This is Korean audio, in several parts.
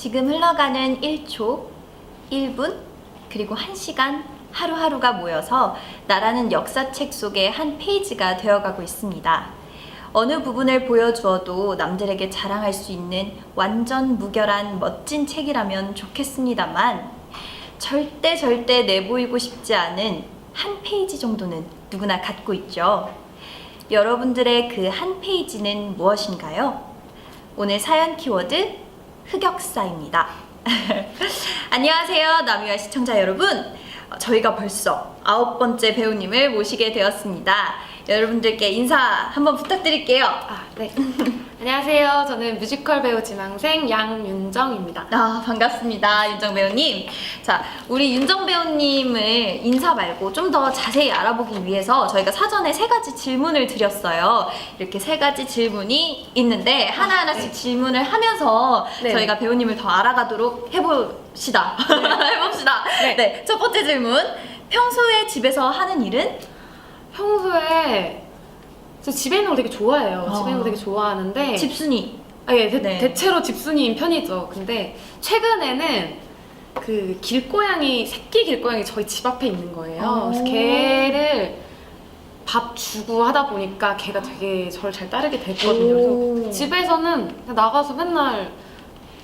지금 흘러가는 1초, 1분, 그리고 1시간 하루하루가 모여서 나라는 역사책 속의 한 페이지가 되어가고 있습니다. 어느 부분을 보여주어도 남들에게 자랑할 수 있는 완전 무결한 멋진 책이라면 좋겠습니다만 절대 절대 내보이고 싶지 않은 한 페이지 정도는 누구나 갖고 있죠. 여러분들의 그 한 페이지는 무엇인가요? 오늘 사연 키워드 흑역사입니다. 안녕하세요, 남유아 시청자 여러분. 어, 저희가 벌써 아홉 번째 배우님을 모시게 되었습니다. 여러분들께 인사 한번 부탁드릴게요. 아, 네. 안녕하세요. 저는 뮤지컬 배우 지망생 양윤정입니다. 아, 반갑습니다. 윤정 배우님. 자, 우리 윤정 배우님을 인사 말고 좀 더 자세히 알아보기 위해서 저희가 사전에 세 가지 질문을 드렸어요. 이렇게 세 가지 질문이 있는데 하나하나씩 질문을 하면서 네. 저희가 배우님을 더 알아가도록 해봅시다. 해봅시다. 네. 네. 첫 번째 질문. 평소에 집에서 하는 일은? 평소에 저 집에 있는 걸 되게 좋아해요. 아. 집에 있는 거 되게 좋아하는데 집순이. 아, 예, 대, 네. 대체로 집순이인 편이죠. 근데 최근에는 그 길고양이 새끼 길고양이 저희 집 앞에 있는 거예요. 그래서 오. 걔를 밥 주고 하다 보니까 걔가 되게 저를 잘 따르게 됐거든요. 오. 그래서 집에서는 그냥 나가서 맨날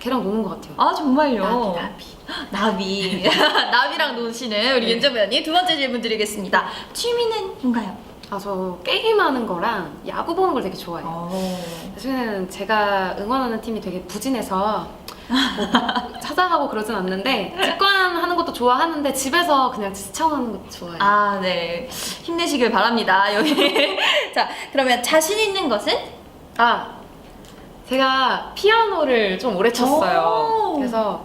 걔랑 노는 것 같아요. 아, 정말요? 나비, 나비. 나비. 나비랑 노시는 우리 네. 윤정 배우님 두 번째 질문 드리겠습니다. 취미는 뭔가요? 아, 저 게임하는 거랑 야구 보는 걸 되게 좋아해요. 어. 요즘에는 제가 응원하는 팀이 되게 부진해서 뭐 찾아가고 그러진 않는데 직관하는 것도 좋아하는데 집에서 그냥 시청하는 것도 좋아해요. 아, 네. 힘내시길 바랍니다. 여기. 자, 그러면 자신 있는 것은? 아, 제가 피아노를 좀 오래 쳤어요. 오. 그래서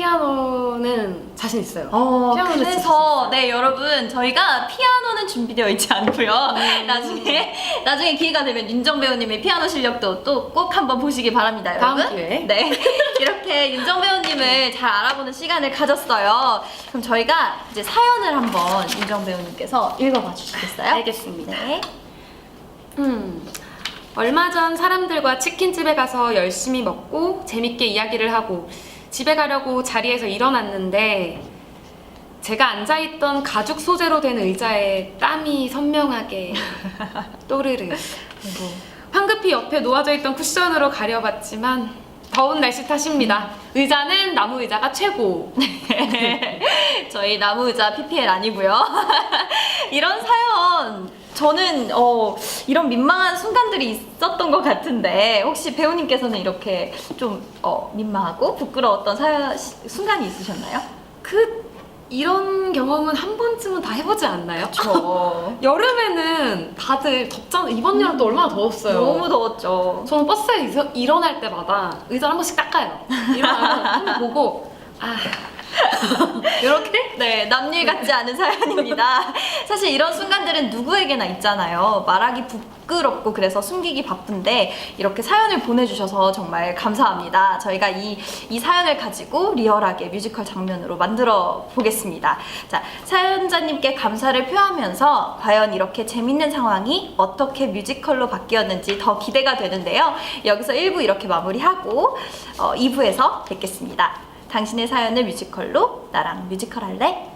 피아노는 자신 있어요. 어, 피아노를 칠 그래서 네 여러분 저희가 피아노는 준비되어 있지 않고요. 음. 나중에 나중에 기회가 되면 윤정 배우님의 피아노 실력도 또 꼭 한번 보시기 바랍니다, 다음 여러분. 기회에. 네 이렇게 윤정 배우님을 잘 알아보는 시간을 가졌어요. 그럼 저희가 이제 사연을 한번 윤정 배우님께서 읽어봐 주시겠어요? 알겠습니다. 네. 음, 얼마 전 사람들과 치킨집에 가서 열심히 먹고 재밌게 이야기를 하고 집에 가려고 자리에서 일어났는데 제가 앉아있던 가죽 소재로 된 의자에 땀이 선명하게 또르르 황급히 옆에 놓아져 있던 쿠션으로 가려봤지만 더운 날씨 탓입니다. 의자는 나무 의자가 최고. 저희 나무 의자 PPL 아니고요. 이런 사연 저는 어, 이런 민망한 순간들이 있었던 것 같은데 혹시 배우님께서는 이렇게 좀 어, 민망하고 부끄러웠던 사연 시- 순간이 있으셨나요? 그 이런 경험은 한 번쯤은 다 해보지 않나요? 저 여름에는 다들 덥잖아요. 이번 여름도 얼마나 더웠어요. 너무 더웠죠. 저는 버스에 서 일어날 때마다 의자를 한 번씩 닦아요. 일어나면 한번 보고 아 이렇게 네, 남일 같지 않은 사연입니다. 사실 이런 순간들은 누구에게나 있잖아요. 말하기 부끄럽고 그래서 숨기기 바쁜데 이렇게 사연을 보내주셔서 정말 감사합니다. 저희가 이, 이 사연을 가지고 리얼하게 뮤지컬 장면으로 만들어 보겠습니다. 자, 사연자님께 감사를 표하면서 과연 이렇게 재밌는 상황이 어떻게 뮤지컬로 바뀌었는지 더 기대가 되는데요. 여기서 1부 이렇게 마무리하고 어, 2부에서 뵙겠습니다. 당신의 사연을 뮤지컬로 나랑 뮤지컬 할래?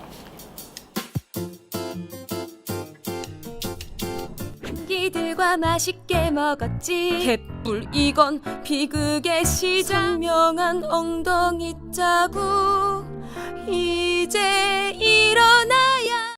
기들과 맛있게 먹었지. 개뿔 이건 비극의 시작 선명한 엉덩이 짜고 이제 일어나